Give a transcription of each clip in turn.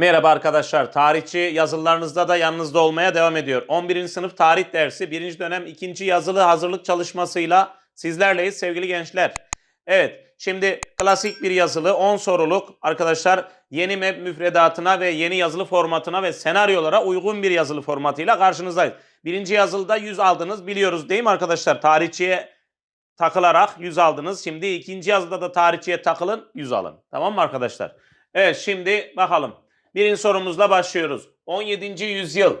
Merhaba arkadaşlar. Tarihçi yazılarınızda da yanınızda olmaya devam ediyor. 11. sınıf tarih dersi 1. dönem 2. yazılı hazırlık çalışmasıyla sizlerleyiz sevgili gençler. Evet şimdi klasik bir yazılı 10 soruluk arkadaşlar yeni map müfredatına ve yeni yazılı formatına ve senaryolara uygun bir yazılı formatıyla karşınızdayız. Birinci yazılıda 100 aldınız biliyoruz değil mi arkadaşlar? Tarihçiye takılarak 100 aldınız. Şimdi ikinci yazıda da tarihçiye takılın 100 alın. Tamam mı arkadaşlar? Evet şimdi bakalım. Birinci sorumuzla başlıyoruz. 17. yüzyıl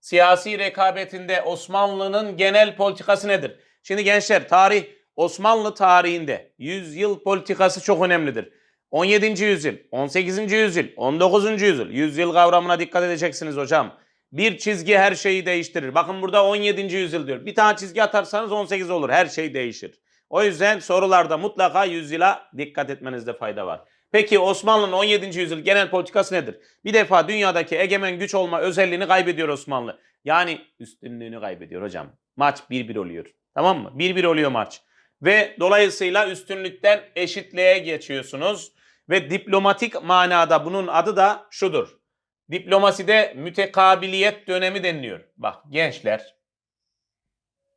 siyasi rekabetinde Osmanlı'nın genel politikası nedir? Şimdi gençler tarih Osmanlı tarihinde yüzyıl politikası çok önemlidir. 17. yüzyıl, 18. yüzyıl, 19. yüzyıl, yüzyıl kavramına dikkat edeceksiniz hocam. Bir çizgi her şeyi değiştirir. Bakın burada 17. yüzyıl diyor. Bir tane çizgi atarsanız 18 olur. Her şey değişir. O yüzden sorularda mutlaka yüzyıla dikkat etmenizde fayda var. Peki Osmanlı'nın 17. yüzyıl genel politikası nedir? Bir defa dünyadaki egemen güç olma özelliğini kaybediyor Osmanlı. Yani üstünlüğünü kaybediyor hocam. Maç 1-1 oluyor. Tamam mı? 1-1 oluyor maç. Ve dolayısıyla üstünlükten eşitliğe geçiyorsunuz. Ve diplomatik manada bunun adı da şudur. Diplomaside mütekabiliyet dönemi deniliyor. Bak gençler.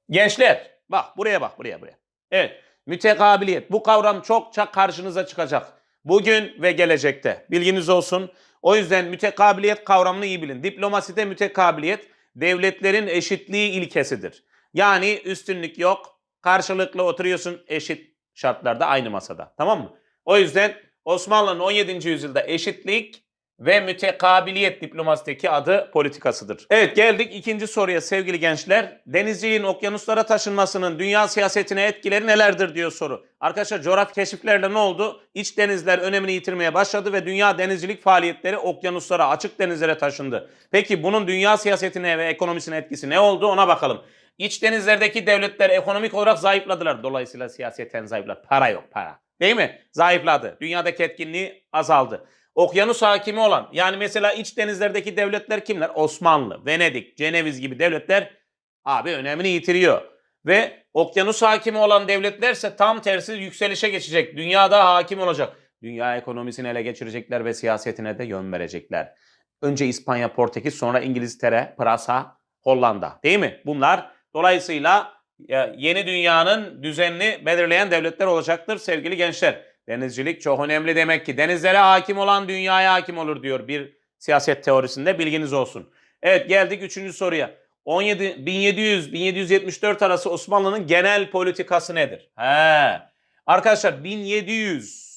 Gençler. Bak buraya bak buraya buraya. Evet. Mütekabiliyet. Bu kavram çokça karşınıza çıkacak. Bugün ve gelecekte. Bilginiz olsun. O yüzden mütekabiliyet kavramını iyi bilin. Diplomaside mütekabiliyet devletlerin eşitliği ilkesidir. Yani üstünlük yok. Karşılıklı oturuyorsun eşit şartlarda aynı masada. Tamam mı? O yüzden Osmanlı'nın 17. yüzyılda eşitlik ve mütekabiliyet diplomasideki adı politikasıdır. Evet geldik ikinci soruya sevgili gençler. Denizciliğin okyanuslara taşınmasının dünya siyasetine etkileri nelerdir diyor soru. Arkadaşlar coğrafi keşiflerle ne oldu? İç denizler önemini yitirmeye başladı ve dünya denizcilik faaliyetleri okyanuslara, açık denizlere taşındı. Peki bunun dünya siyasetine ve ekonomisine etkisi ne oldu ona bakalım. İç denizlerdeki devletler ekonomik olarak zayıfladılar. Dolayısıyla siyaseten zayıfladı. Para yok para. Değil mi? Zayıfladı. Dünyadaki etkinliği azaldı. Okyanus hakimi olan yani mesela iç denizlerdeki devletler kimler? Osmanlı, Venedik, Ceneviz gibi devletler abi önemini yitiriyor. Ve okyanus hakimi olan devletlerse tam tersi yükselişe geçecek. Dünyada hakim olacak. Dünya ekonomisini ele geçirecekler ve siyasetine de yön verecekler. Önce İspanya, Portekiz, sonra İngiltere, Pırasa, Hollanda. Değil mi? Bunlar dolayısıyla e, yeni dünyanın düzenini belirleyen devletler olacaktır sevgili gençler. Denizcilik çok önemli demek ki. Denizlere hakim olan dünyaya hakim olur diyor bir siyaset teorisinde bilginiz olsun. Evet geldik üçüncü soruya. 17 1700-1774 arası Osmanlı'nın genel politikası nedir? He. Arkadaşlar 1700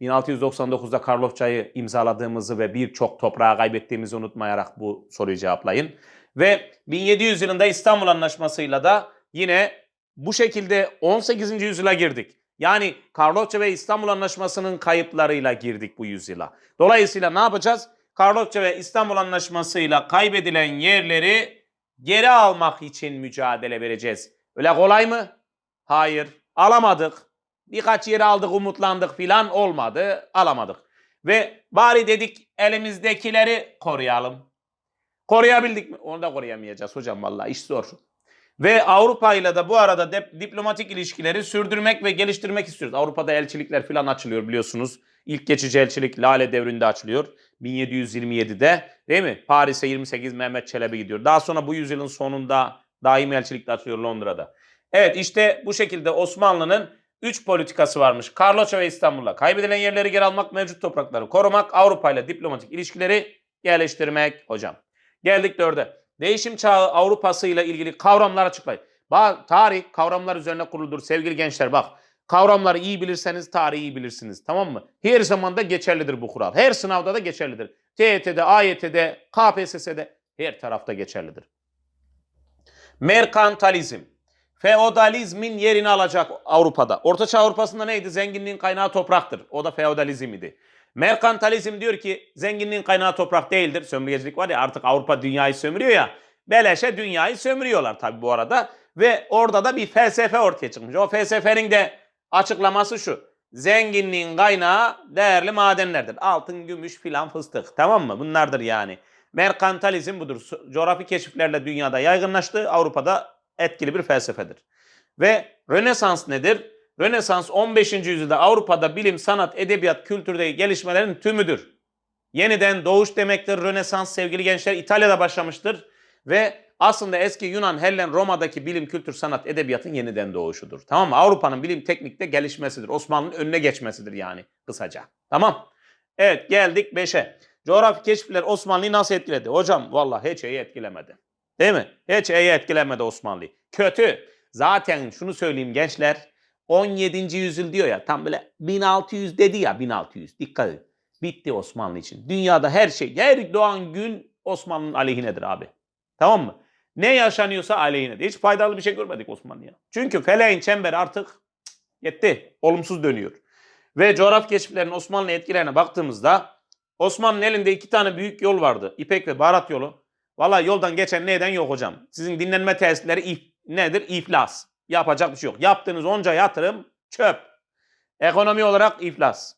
1699'da Karlofça'yı imzaladığımızı ve birçok toprağı kaybettiğimizi unutmayarak bu soruyu cevaplayın. Ve 1700 yılında İstanbul Anlaşması'yla da yine bu şekilde 18. yüzyıla girdik. Yani Karlofça ve İstanbul Anlaşması'nın kayıplarıyla girdik bu yüzyıla. Dolayısıyla ne yapacağız? Karlofça ve İstanbul Anlaşması'yla kaybedilen yerleri geri almak için mücadele vereceğiz. Öyle kolay mı? Hayır. Alamadık. Birkaç yeri aldık, umutlandık filan olmadı. Alamadık. Ve bari dedik elimizdekileri koruyalım. Koruyabildik mi? Onu da koruyamayacağız hocam vallahi iş zor. Ve Avrupa ile de bu arada de, diplomatik ilişkileri sürdürmek ve geliştirmek istiyoruz. Avrupa'da elçilikler falan açılıyor biliyorsunuz. İlk geçici elçilik Lale devrinde açılıyor. 1727'de değil mi? Paris'e 28 Mehmet Çelebi gidiyor. Daha sonra bu yüzyılın sonunda daimi elçilik de açılıyor Londra'da. Evet işte bu şekilde Osmanlı'nın 3 politikası varmış. Karloça ve İstanbul'la kaybedilen yerleri geri almak, mevcut toprakları korumak, Avrupa ile diplomatik ilişkileri geliştirmek hocam. Geldik dörde. Değişim çağı Avrupa'sı ile ilgili kavramlar açıklayın. Bak, tarih kavramlar üzerine kuruludur sevgili gençler bak. Kavramları iyi bilirseniz tarihi iyi bilirsiniz tamam mı? Her zaman da geçerlidir bu kural. Her sınavda da geçerlidir. TYT'de, AYT'de, KPSS'de her tarafta geçerlidir. Merkantalizm. Feodalizmin yerini alacak Avrupa'da. Ortaçağ Avrupa'sında neydi? Zenginliğin kaynağı topraktır. O da feodalizm idi. Merkantalizm diyor ki zenginliğin kaynağı toprak değildir. Sömürgecilik var ya artık Avrupa dünyayı sömürüyor ya. Beleşe dünyayı sömürüyorlar tabii bu arada. Ve orada da bir felsefe ortaya çıkmış. O felsefenin de açıklaması şu. Zenginliğin kaynağı değerli madenlerdir. Altın, gümüş filan fıstık. Tamam mı? Bunlardır yani. Merkantalizm budur. Coğrafi keşiflerle dünyada yaygınlaştı. Avrupa'da etkili bir felsefedir. Ve Rönesans nedir? Rönesans 15. yüzyılda Avrupa'da bilim, sanat, edebiyat, kültürdeki gelişmelerin tümüdür. Yeniden doğuş demektir. Rönesans sevgili gençler İtalya'da başlamıştır. Ve aslında eski Yunan, Hellen, Roma'daki bilim, kültür, sanat, edebiyatın yeniden doğuşudur. Tamam mı? Avrupa'nın bilim, teknikte gelişmesidir. Osmanlı'nın önüne geçmesidir yani kısaca. Tamam. Evet geldik 5'e. Coğrafi keşifler Osmanlı'yı nasıl etkiledi? Hocam vallahi hiç iyi etkilemedi. Değil mi? Hiç iyi etkilemedi Osmanlı'yı. Kötü. Zaten şunu söyleyeyim gençler. 17. yüzyıl diyor ya tam böyle 1600 dedi ya 1600. Dikkat edin. Bitti Osmanlı için. Dünyada her şey, her doğan gün Osmanlı'nın aleyhinedir abi. Tamam mı? Ne yaşanıyorsa aleyhinedir. Hiç faydalı bir şey görmedik Osmanlı'ya. Çünkü feleğin çemberi artık yetti. Olumsuz dönüyor. Ve coğrafi keşiflerin Osmanlı etkilerine baktığımızda Osmanlı'nın elinde iki tane büyük yol vardı. İpek ve Baharat yolu. Valla yoldan geçen neden yok hocam. Sizin dinlenme tesisleri if- nedir? İflas. Yapacak bir şey yok. Yaptığınız onca yatırım çöp. Ekonomi olarak iflas.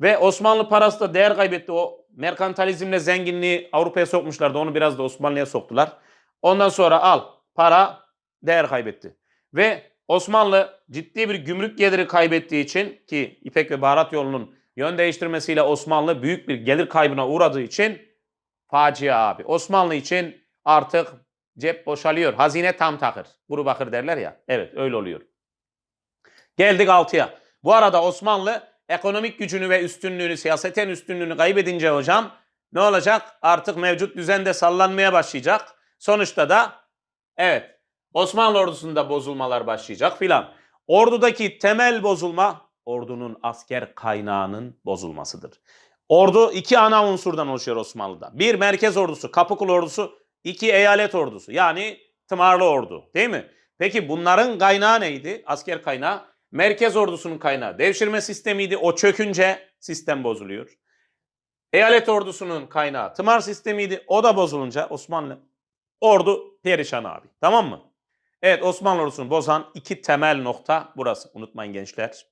Ve Osmanlı parası da değer kaybetti. O merkantalizmle zenginliği Avrupa'ya sokmuşlardı. Onu biraz da Osmanlı'ya soktular. Ondan sonra al para değer kaybetti. Ve Osmanlı ciddi bir gümrük geliri kaybettiği için ki İpek ve Baharat yolunun yön değiştirmesiyle Osmanlı büyük bir gelir kaybına uğradığı için facia abi. Osmanlı için artık cep boşalıyor. Hazine tam takır. Kuru bakır derler ya. Evet öyle oluyor. Geldik 6'ya. Bu arada Osmanlı ekonomik gücünü ve üstünlüğünü, siyaseten üstünlüğünü kaybedince hocam ne olacak? Artık mevcut düzende sallanmaya başlayacak. Sonuçta da evet Osmanlı ordusunda bozulmalar başlayacak filan. Ordudaki temel bozulma ordunun asker kaynağının bozulmasıdır. Ordu iki ana unsurdan oluşuyor Osmanlı'da. Bir merkez ordusu, Kapıkul ordusu, iki eyalet ordusu yani tımarlı ordu değil mi? Peki bunların kaynağı neydi? Asker kaynağı. Merkez ordusunun kaynağı devşirme sistemiydi. O çökünce sistem bozuluyor. Eyalet ordusunun kaynağı tımar sistemiydi. O da bozulunca Osmanlı ordu perişan abi. Tamam mı? Evet Osmanlı ordusunu bozan iki temel nokta burası. Unutmayın gençler.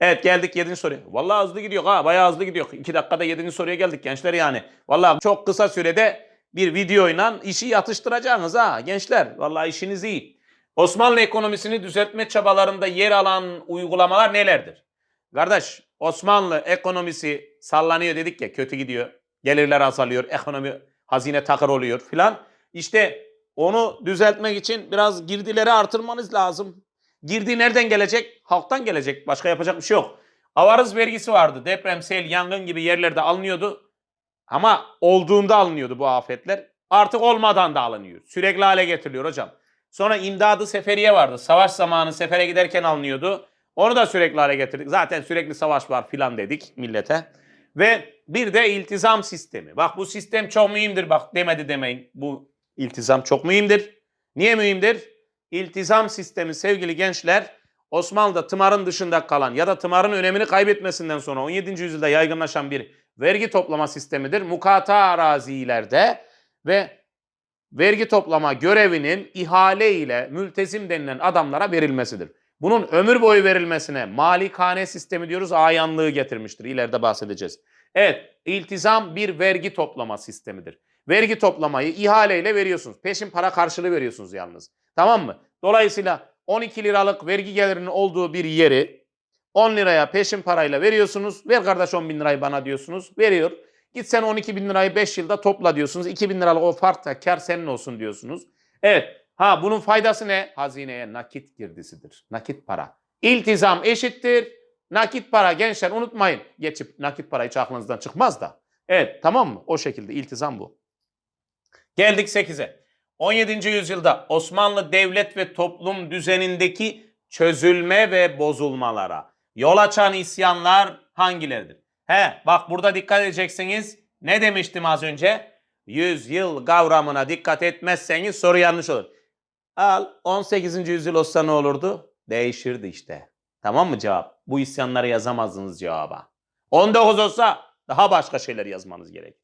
Evet geldik 7. soruya. Vallahi hızlı gidiyor ha bayağı hızlı gidiyor. 2 dakikada 7. soruya geldik gençler yani. Vallahi çok kısa sürede bir videoyla işi yatıştıracaksınız ha gençler. Vallahi işiniz iyi. Osmanlı ekonomisini düzeltme çabalarında yer alan uygulamalar nelerdir? Kardeş Osmanlı ekonomisi sallanıyor dedik ya kötü gidiyor. Gelirler azalıyor, ekonomi hazine takır oluyor filan. İşte onu düzeltmek için biraz girdileri artırmanız lazım. Girdi nereden gelecek? Halktan gelecek. Başka yapacak bir şey yok. Avarız vergisi vardı. Deprem, sel, yangın gibi yerlerde alınıyordu. Ama olduğunda alınıyordu bu afetler. Artık olmadan da alınıyor. Sürekli hale getiriliyor hocam. Sonra imdadı seferiye vardı. Savaş zamanı sefere giderken alınıyordu. Onu da sürekli hale getirdik. Zaten sürekli savaş var filan dedik millete. Ve bir de iltizam sistemi. Bak bu sistem çok mühimdir bak demedi demeyin. Bu iltizam çok mühimdir. Niye mühimdir? İltizam sistemi sevgili gençler Osmanlı'da tımarın dışında kalan ya da tımarın önemini kaybetmesinden sonra 17. yüzyılda yaygınlaşan bir vergi toplama sistemidir. Mukata arazilerde ve vergi toplama görevinin ihale ile mültezim denilen adamlara verilmesidir. Bunun ömür boyu verilmesine malikane sistemi diyoruz ayanlığı getirmiştir. İleride bahsedeceğiz. Evet, iltizam bir vergi toplama sistemidir. Vergi toplamayı ihaleyle veriyorsunuz. Peşin para karşılığı veriyorsunuz yalnız. Tamam mı? Dolayısıyla 12 liralık vergi gelirinin olduğu bir yeri 10 liraya peşin parayla veriyorsunuz. Ver kardeş 10 bin lirayı bana diyorsunuz. Veriyor. Git sen 12 bin lirayı 5 yılda topla diyorsunuz. 2 bin liralık o fark da kar senin olsun diyorsunuz. Evet. Ha bunun faydası ne? Hazineye nakit girdisidir. Nakit para. İltizam eşittir. Nakit para gençler unutmayın. Geçip nakit para hiç aklınızdan çıkmaz da. Evet tamam mı? O şekilde iltizam bu. Geldik 8'e. 17. yüzyılda Osmanlı devlet ve toplum düzenindeki çözülme ve bozulmalara yol açan isyanlar hangileridir? He bak burada dikkat edeceksiniz. Ne demiştim az önce? Yüzyıl kavramına dikkat etmezseniz soru yanlış olur. Al 18. yüzyıl olsa ne olurdu? Değişirdi işte. Tamam mı cevap? Bu isyanları yazamazdınız cevaba. 19 olsa daha başka şeyler yazmanız gerekir.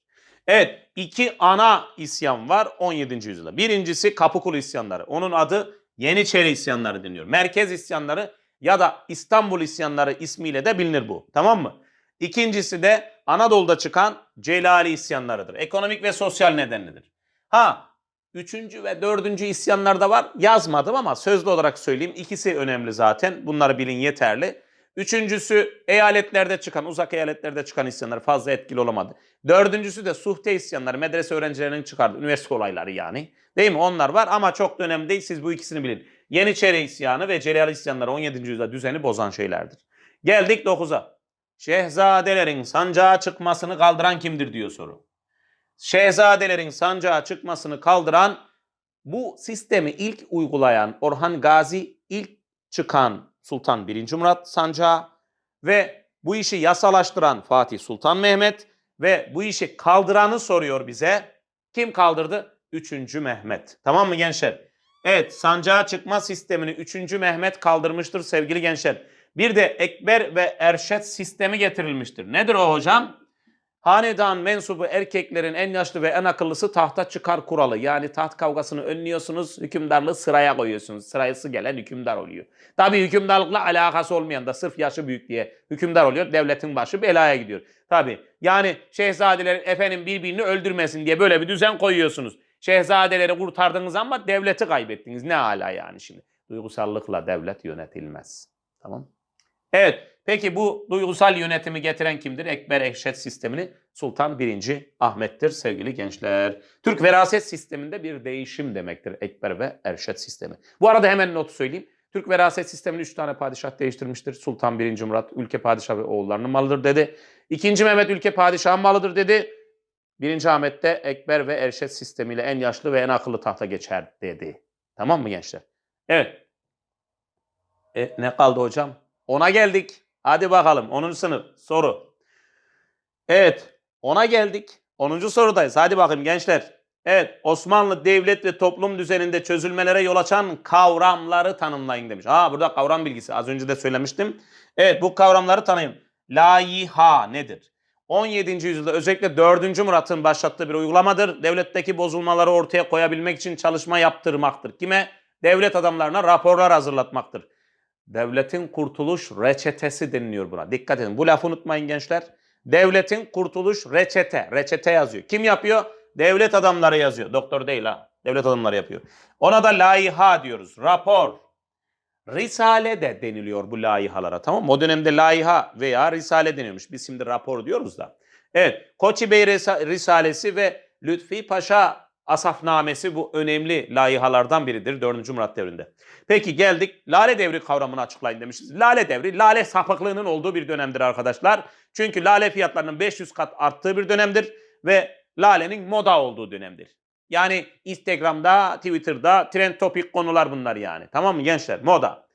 Evet, iki ana isyan var 17. yüzyılda. Birincisi Kapıkulu isyanları. Onun adı Yeniçeri isyanları deniyor. Merkez isyanları ya da İstanbul isyanları ismiyle de bilinir bu. Tamam mı? İkincisi de Anadolu'da çıkan Celali isyanlarıdır. Ekonomik ve sosyal nedenlidir. Ha, üçüncü ve dördüncü isyanlar da var. Yazmadım ama sözlü olarak söyleyeyim. İkisi önemli zaten. Bunları bilin yeterli. Üçüncüsü eyaletlerde çıkan, uzak eyaletlerde çıkan isyanlar fazla etkili olamadı. Dördüncüsü de suhte isyanlar, medrese öğrencilerinin çıkardığı üniversite olayları yani. Değil mi? Onlar var ama çok da önemli değil. Siz bu ikisini bilin. Yeniçeri isyanı ve Celal isyanları 17. yüzyılda düzeni bozan şeylerdir. Geldik 9'a. Şehzadelerin sancağa çıkmasını kaldıran kimdir diyor soru. Şehzadelerin sancağa çıkmasını kaldıran bu sistemi ilk uygulayan Orhan Gazi ilk çıkan Sultan 1. Murat sancağı ve bu işi yasalaştıran Fatih Sultan Mehmet ve bu işi kaldıranı soruyor bize. Kim kaldırdı? 3. Mehmet. Tamam mı gençler? Evet sancağa çıkma sistemini 3. Mehmet kaldırmıştır sevgili gençler. Bir de Ekber ve Erşet sistemi getirilmiştir. Nedir o hocam? Hanedan mensubu erkeklerin en yaşlı ve en akıllısı tahta çıkar kuralı. Yani taht kavgasını önlüyorsunuz, hükümdarlığı sıraya koyuyorsunuz. Sırası gelen hükümdar oluyor. Tabii hükümdarlıkla alakası olmayan da sırf yaşı büyük diye hükümdar oluyor. Devletin başı belaya gidiyor. Tabii yani şehzadelerin efendim birbirini öldürmesin diye böyle bir düzen koyuyorsunuz. Şehzadeleri kurtardınız ama devleti kaybettiniz. Ne hala yani şimdi. Duygusallıkla devlet yönetilmez. Tamam. Evet. Peki bu duygusal yönetimi getiren kimdir? Ekber Eşet sistemini Sultan 1. Ahmet'tir sevgili gençler. Türk veraset sisteminde bir değişim demektir Ekber ve Erşet sistemi. Bu arada hemen notu söyleyeyim. Türk veraset sistemini 3 tane padişah değiştirmiştir. Sultan 1. Murat ülke padişahı ve oğullarının malıdır dedi. 2. Mehmet ülke padişahı malıdır dedi. 1. Ahmet Ekber ve Erşet sistemiyle en yaşlı ve en akıllı tahta geçer dedi. Tamam mı gençler? Evet. E, ne kaldı hocam? Ona geldik. Hadi bakalım 10. sınıf soru. Evet ona geldik. 10. sorudayız. Hadi bakayım gençler. Evet Osmanlı devlet ve toplum düzeninde çözülmelere yol açan kavramları tanımlayın demiş. Ha burada kavram bilgisi az önce de söylemiştim. Evet bu kavramları tanıyın. Layiha nedir? 17. yüzyılda özellikle 4. Murat'ın başlattığı bir uygulamadır. Devletteki bozulmaları ortaya koyabilmek için çalışma yaptırmaktır. Kime? Devlet adamlarına raporlar hazırlatmaktır. Devletin kurtuluş reçetesi deniliyor buna. Dikkat edin. Bu lafı unutmayın gençler. Devletin kurtuluş reçete. Reçete yazıyor. Kim yapıyor? Devlet adamları yazıyor. Doktor değil ha. Devlet adamları yapıyor. Ona da laiha diyoruz. Rapor. Risale de deniliyor bu laihalara tamam mı? O dönemde laiha veya risale deniyormuş. Biz şimdi rapor diyoruz da. Evet. Koçi Bey Risa- Risalesi ve Lütfi Paşa Asafnamesi bu önemli laihalardan biridir 4. Murat devrinde. Peki geldik lale devri kavramını açıklayın demişiz. Lale devri lale sapıklığının olduğu bir dönemdir arkadaşlar. Çünkü lale fiyatlarının 500 kat arttığı bir dönemdir ve lalenin moda olduğu dönemdir. Yani Instagram'da, Twitter'da trend topik konular bunlar yani. Tamam mı gençler? Moda.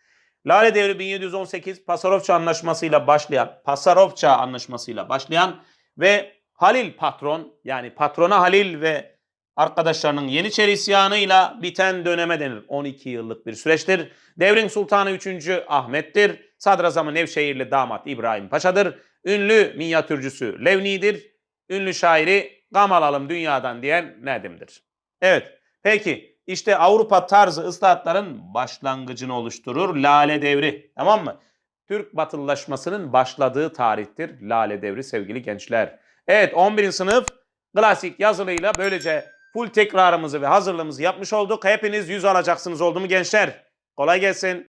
Lale devri 1718 Pasarofça anlaşmasıyla başlayan, Pasarofça anlaşmasıyla başlayan ve Halil patron yani patrona Halil ve arkadaşlarının Yeniçeri isyanıyla biten döneme denir. 12 yıllık bir süreçtir. Devrin Sultanı 3. Ahmet'tir. Sadrazamı Nevşehirli damat İbrahim Paşa'dır. Ünlü minyatürcüsü Levni'dir. Ünlü şairi gam alalım dünyadan diyen Nedim'dir. Evet peki işte Avrupa tarzı ıslahatların başlangıcını oluşturur Lale Devri. Tamam mı? Türk batılılaşmasının başladığı tarihtir Lale Devri sevgili gençler. Evet 11. sınıf klasik yazılıyla böylece full tekrarımızı ve hazırlığımızı yapmış olduk. Hepiniz yüz alacaksınız oldu mu gençler? Kolay gelsin.